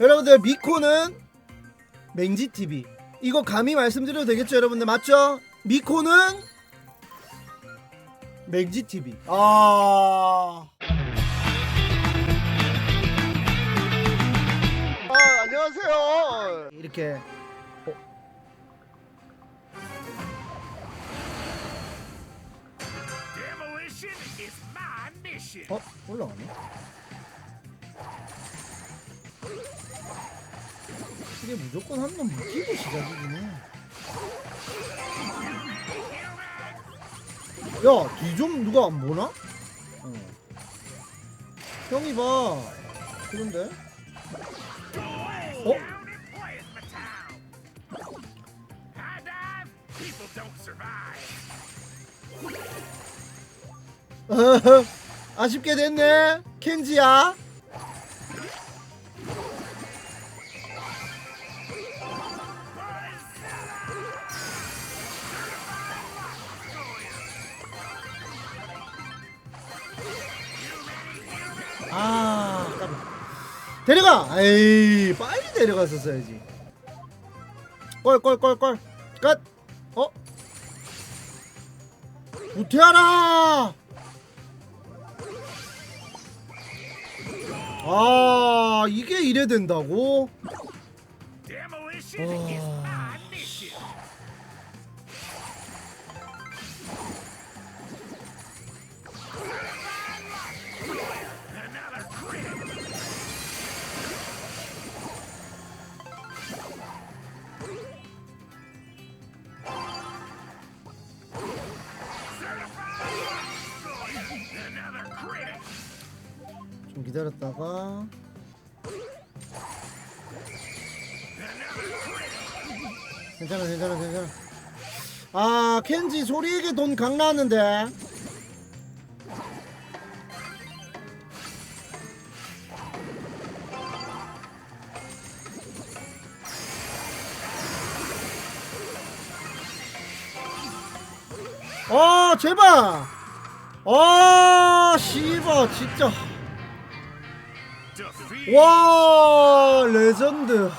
여러분들 미코는 맹지 TV. 이거 감히 말씀드려도 되겠죠 여러분들? 맞죠? 미코는 맹지 TV. 아. 아 안녕하세요. 이렇게. Demolition is my mission. 어 올라가네 이게 무조건 한 번 묶이고 시작이긴 해. 야, 뒤 좀 누가 안 보나? 어. 형이 봐. 그런데? 어? 아쉽게 됐네. 켄지야. 데려가. 에이, 빨리 데려갔었어야지. 꼴꼴꼴꼴. 끝. 어? 부태하라. 아 이게 이래 된다고? Demolition 기다렸다가. 괜찮아 괜찮아 괜찮아. 아 켄지 소리에게 돈 강나는데. 아 제발. 아 씨발 진짜. 와 레전드.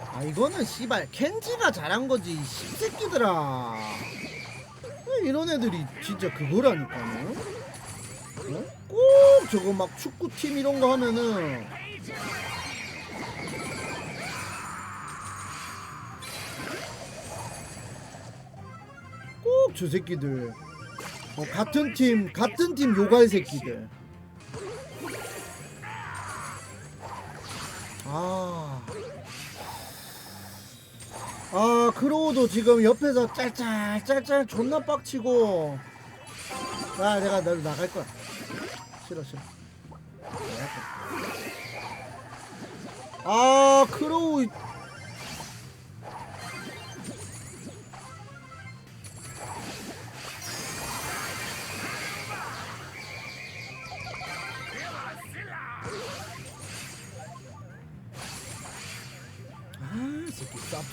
아 이거는 씨발 켄지가 잘한 거지 이 새끼들아 이런 애들이 진짜 그거라니까요 어? 꼭 저거 막 축구팀 이런 거 하면은 저 새끼들. 어, 같은 팀 같은 팀 요갈 새끼들. 아. 아 크로우도 지금 옆에서 짤짤짤짤 존나 빡치고. 아 내가 너 나갈 거야. 싫어 싫어. 아 크로우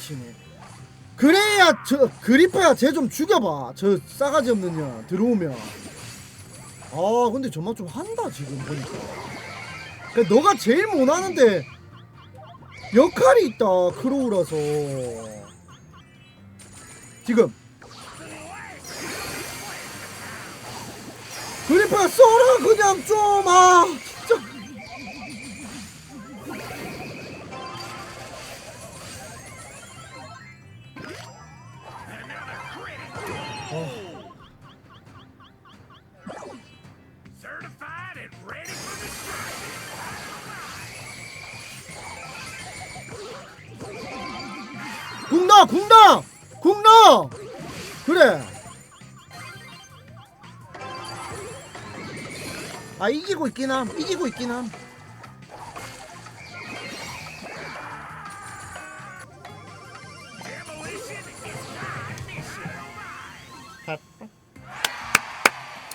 쌉치네. 그래야 저 그리퍼야 쟤 좀 죽여봐. 저 싸가지 없는 년 들어오면. 아 근데 저만 좀 한다 지금 보니까. 그 너가 제일 못하는데 역할이 있다 크로우라서. 지금. 그리퍼야 써라 그냥 좀아 아 이기고 있긴 함 이기고 있긴 함.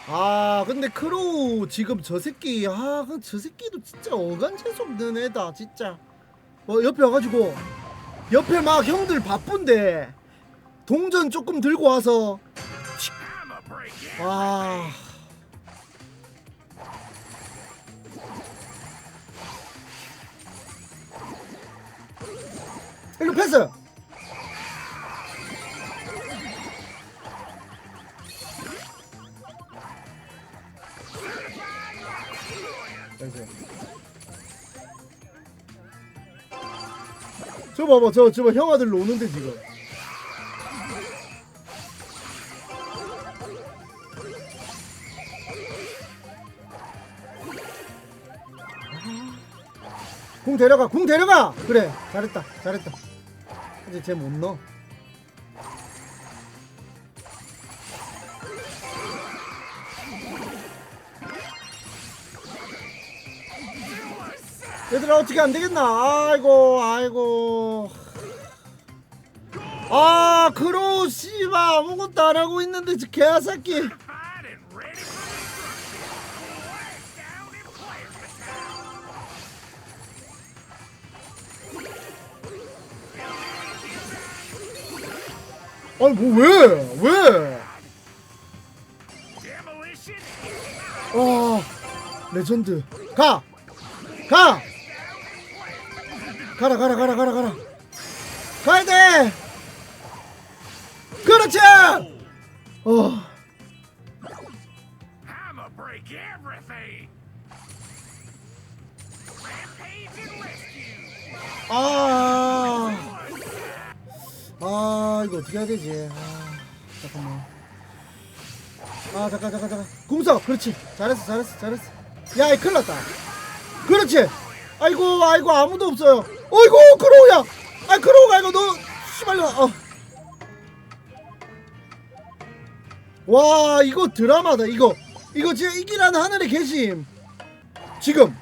아 근데 크로우 지금 저 새끼 아 저 새끼도 진짜 어간 재수 없는 애다 진짜. 어 옆에 와가지고 옆에 막 형들 바쁜데 동전 조금 들고 와서 I'ma 이거 패스. 저 봐봐 저 저봐 형아들 노는데 지금. 궁 데려가 궁 데려가! 그래 잘했다 잘했다 이제 쟤 못 넣어? 얘들아 어떻게 안 되겠나? 아이고 아이고. 아 그로 씨발. 아무것도 안 하고 있는데 저 개새끼 아니 뭐 왜? 왜? 와 레전드 가! 가! 가라 가라 가라 가라 가라 가야 돼! 그렇지! 어 어떻게 해야 되지? 아, 잠깐만. 아 잠깐 잠깐 잠깐. 궁석 그렇지. 잘했어 잘했어 잘했어. 야, 이 큰일 났다. 그렇지. 아이고 아이고 아무도 없어요. 어이구 크로우야. 아 크로우가 이거 너 씨발로. 어. 와 이거 드라마다 이거 이거 진짜 이기라는 하늘에 계심. 지금.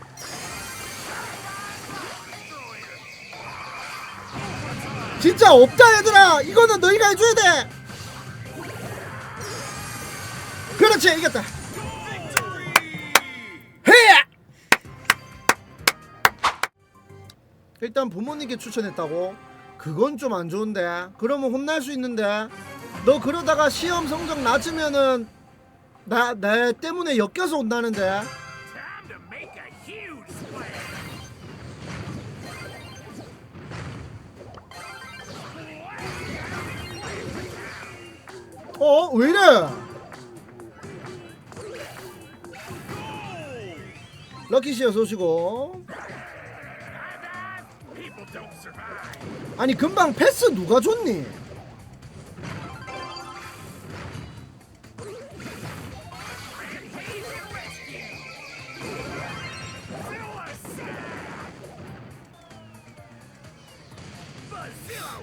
진짜 없다 얘들아. 이거는 너희가 해줘야 돼. 그렇지 이겼다. 해 일단 부모님께 추천했다고. 그건 좀 안 좋은데. 그러면 혼날 수 있는데. 너 그러다가 시험 성적 낮으면은 나내 때문에 엮여서 온다는데 어 왜 이래 럭키씨 어서 오시고 People don't survive. 아니 금방 패스 누가 줬니?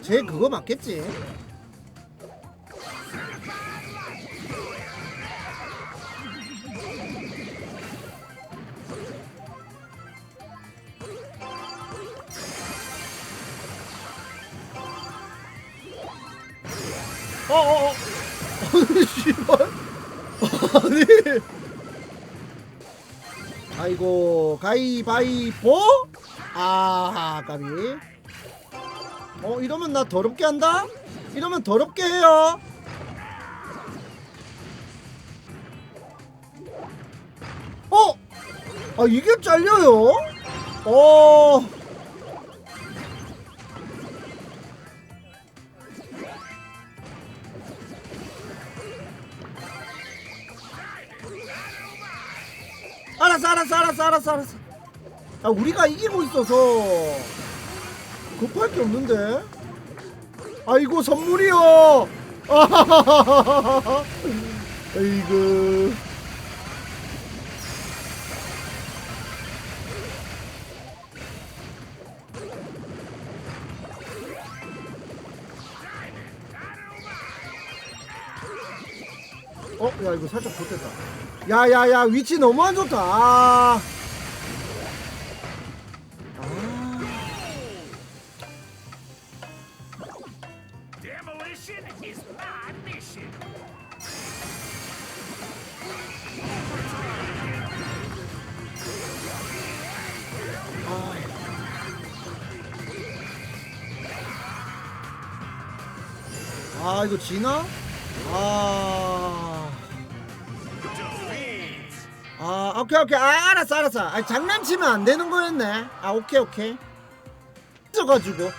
쟤 그거 맞겠지? 어어어. 아니 씨발. 아니. 아이고 가위바위보? 아 까비. 어 이러면 나 더럽게 한다? 이러면 더럽게 해요. 어? 아 이게 잘려요? 어 알았어 알았어 알았어 알았어 알았어 야 우리가 이기고 있어서 급할 게 없는데 아이고 선물이요 아하하하하하. 아이고 어? 야 이거 살짝 좋겠다 야야야 위치 너무 안 좋다 아. 아 이거 지나? 아. 오케이 오케이. 아 알았어 알았어. 아, 장난치면 안 되는 거였네. 아 오케이 오케이. 있어가지고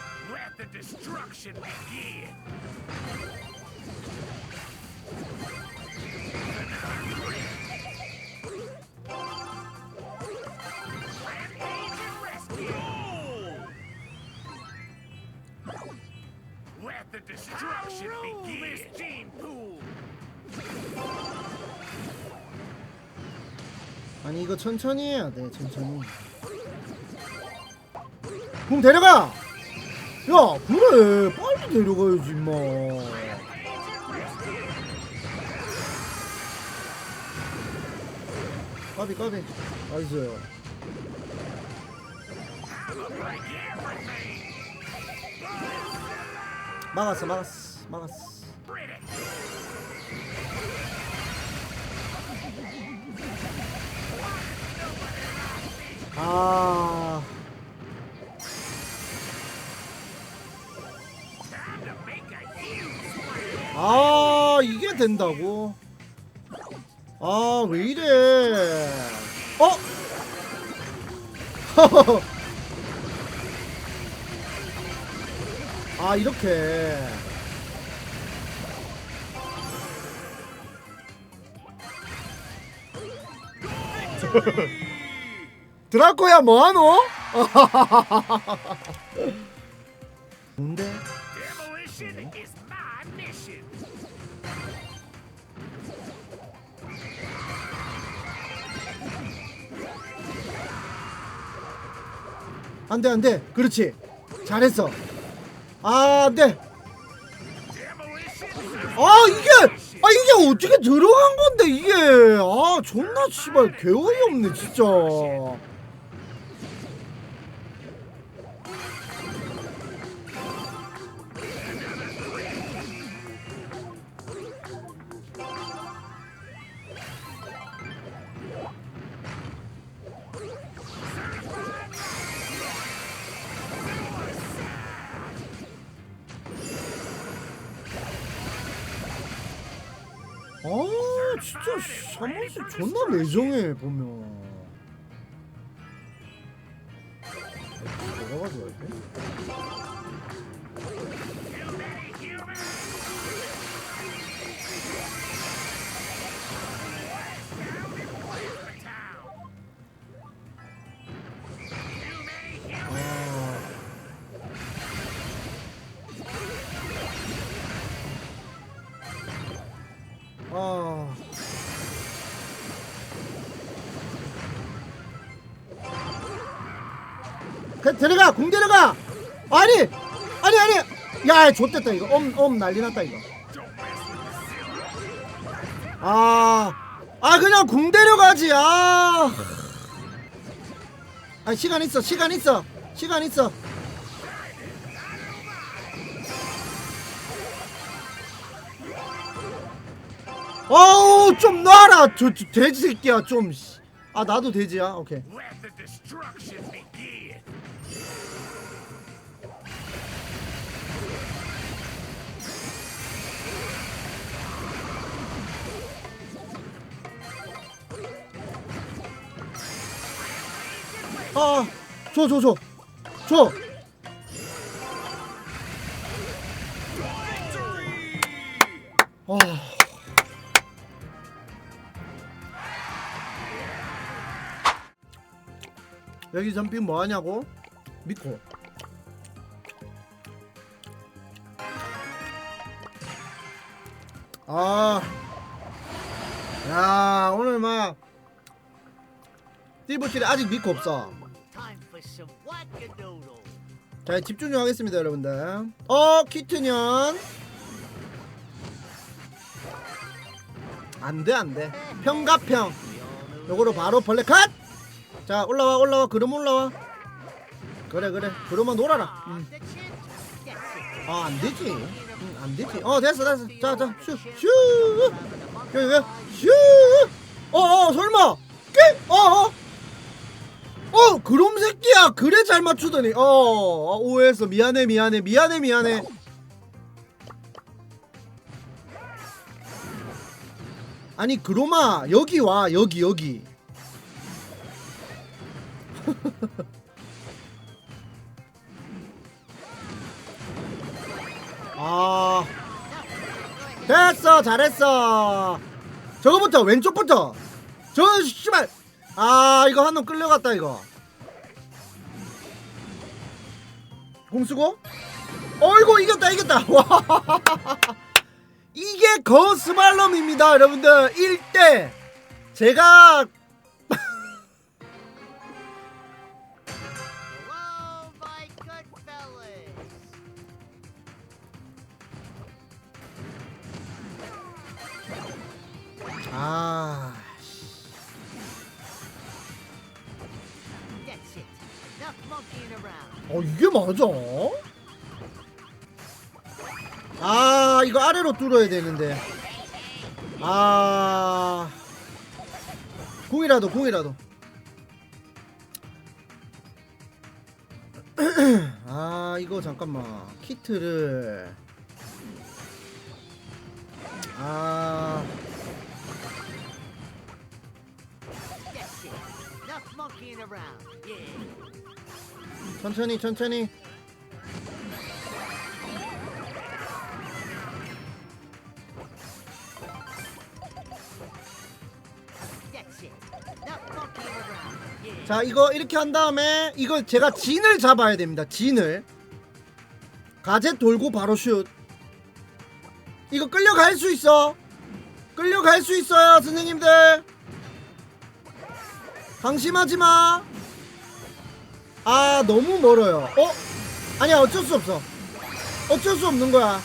아니 이거 천천히 해야 돼 천천히. 그럼 데려가! 야 그래 빨리 데려가야지 임마. 까비 까비. 나이스. 막았어 막았어 막았어 아 아 이게 된다고? 아 왜 이래? 어? 아 이렇게 드라코야 뭐하노? 뭔데? 안돼 안돼 그렇지 잘했어 아 Demolition. 아 이게 아 이게 어떻게 들어간 건데 이게 아 존나 씨발 개어이 없네 진짜 아 진짜 사무실 존나 매정해 보면 그 데려가 공 데려가. 아니 아니 아니. 야 좆됐다 이거. 엄엄 난리 났다 이거. 아, 아 그냥 궁 데려가지. 아. 아 시간 있어 시간 있어 시간 있어. 어우 좀 놔라. 저, 저 돼지 새끼야 좀 아 나도 돼지야. 오케이 아, 줘, 줘, 줘, 줘. 아. 여기 점핑 뭐 하냐고? 미코. 아. 야, 오늘 막 띠부실에 아직 미코 없어. 자 집중 좀 하겠습니다 여러분들. 어 키트년. 안돼 안돼. 평가평. 요거로 바로 벌레 컷 자 올라와 올라와. 그럼 올라와 그래 그래. 그러면 놀아라. 응. 아 안되지. 응, 안되지. 어 됐어 됐어. 자자 슈슈슈어어 그, 그, 어, 설마. 깨 어어. 어, 어. 어 그럼 새끼야. 그래 잘 맞추더니. 어 오해했어. 미안해 미안해 미안해 미안해. 아니 그로마 여기 와. 여기 여기. 됐어 잘했어. 저거부터 왼쪽부터. 저 씨발. 아 이거 한놈 끌려갔다 이거. 공수고? 어이구 이겼다 이겼다. 와. 이게 거스발럼입니다 여러분들. 1대. 제가 어 이게 맞아? 아 이거 아래로 뚫어야 되는데. 아. 궁이라도 궁이라도. 아 이거 잠깐만. 키트를. 아 천천히 천천히. 자 이거 이렇게 한 다음에 이거 제가 진을 잡아야 됩니다. 진을. 가젯 돌고 바로 슛. 이거 끌려갈 수 있어. 끌려갈 수 있어요 선생님들. 방심하지 마. 아 너무 멀어요. 어? 아니야 어쩔 수 없어. 어쩔 수 없는 거야.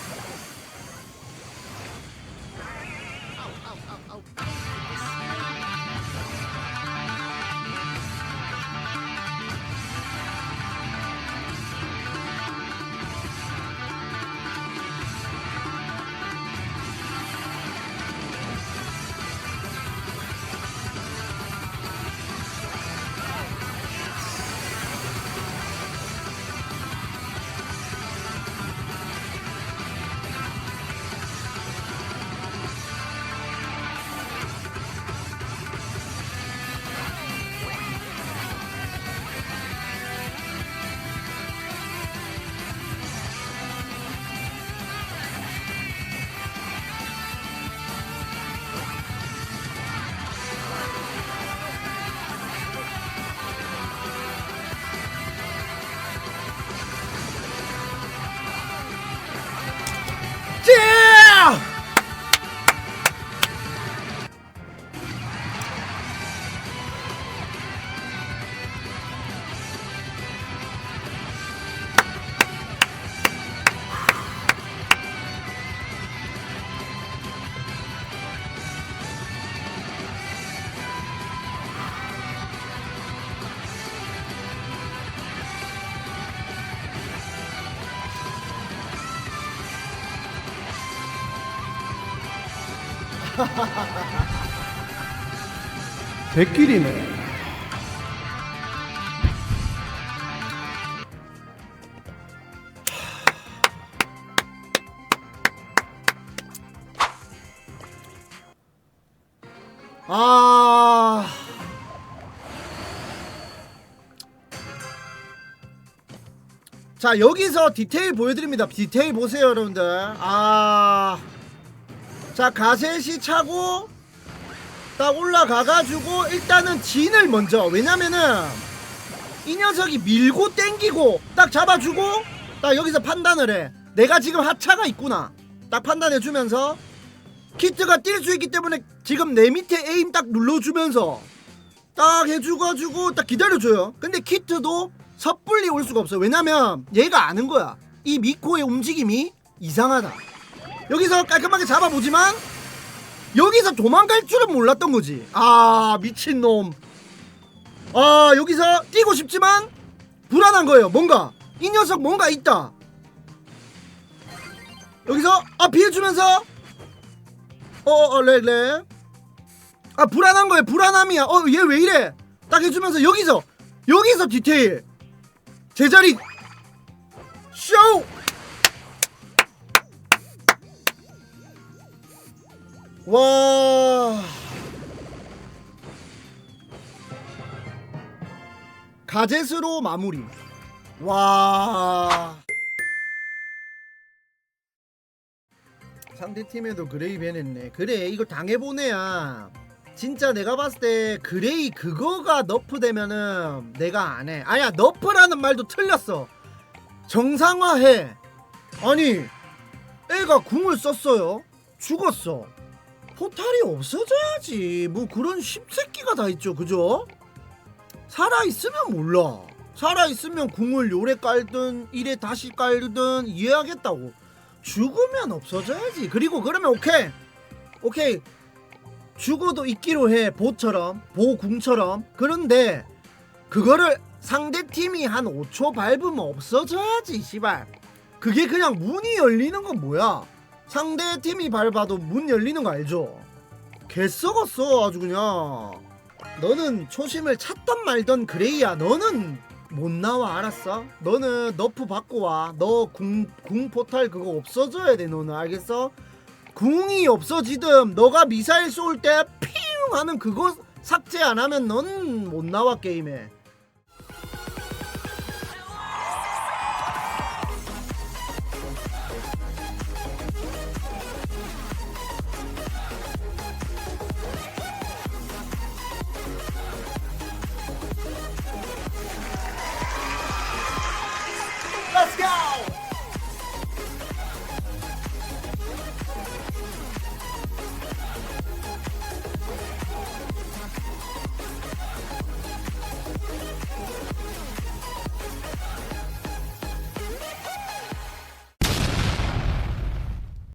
백길이네. 아. 자, 여기서 디테일 보여드립니다. 디테일 보세요, 여러분들. 아. 자, 가셋이 차고, 딱 올라가가지고, 일단은 진을 먼저. 왜냐면은, 이 녀석이 밀고 땡기고, 딱 잡아주고, 딱 여기서 판단을 해. 내가 지금 하차가 있구나. 딱 판단해주면서, 키트가 뛸 수 있기 때문에 지금 내 밑에 에임 딱 눌러주면서 딱 해주가지고 딱 기다려줘요. 근데 키트도 섣불리 올 수가 없어요. 왜냐면 얘가 아는 거야. 이 미코의 움직임이 이상하다. 여기서 깔끔하게 잡아보지만 여기서 도망갈 줄은 몰랐던 거지. 아 미친놈. 아 여기서 뛰고 싶지만 불안한 거예요. 뭔가 이 녀석 뭔가 있다. 여기서 아 피해주면서 어어 렉렉 아 불안한 거예요 불안함이야 어 얘 왜 이래 딱 해주면서 여기서 여기서 디테일 제자리 와. 아 가젯으로 마무리. 와. 상대 팀에도 그레이 배냈네. 그래 이거 당해보네야. 진짜 내가 봤을 때 그레이 그거가 너프 되면은 내가 안해. 아니야 너프라는 말도 틀렸어. 정상화해. 아니 애가 궁을 썼어요. 죽었어 포탈이 없어져야지. 뭐 그런 십새끼가 다 있죠. 그죠? 살아있으면 몰라. 살아있으면 궁을 요래 깔든 이래 다시 깔든 이해하겠다고. 죽으면 없어져야지. 그리고 그러면 오케이. 오케이. 죽어도 있기로 해. 보처럼. 보궁처럼. 그런데 그거를 상대팀이 한 5초 밟으면 없어져야지 씨발. 그게 그냥 문이 열리는 건 뭐야 상대 팀이 밟아도 문 열리는 거 알죠? 개 썩었어 아주 그냥. 너는 초심을 찾던 말던 그레이야. 너는 못 나와 알았어? 너는 너프 받고 와너 궁 궁 포탈 그거 없어져야 돼 너는. 알겠어? 궁이 없어지든 너가 미사일 쏠때 피웅 하는 그거 삭제 안 하면 넌 못 나와 게임에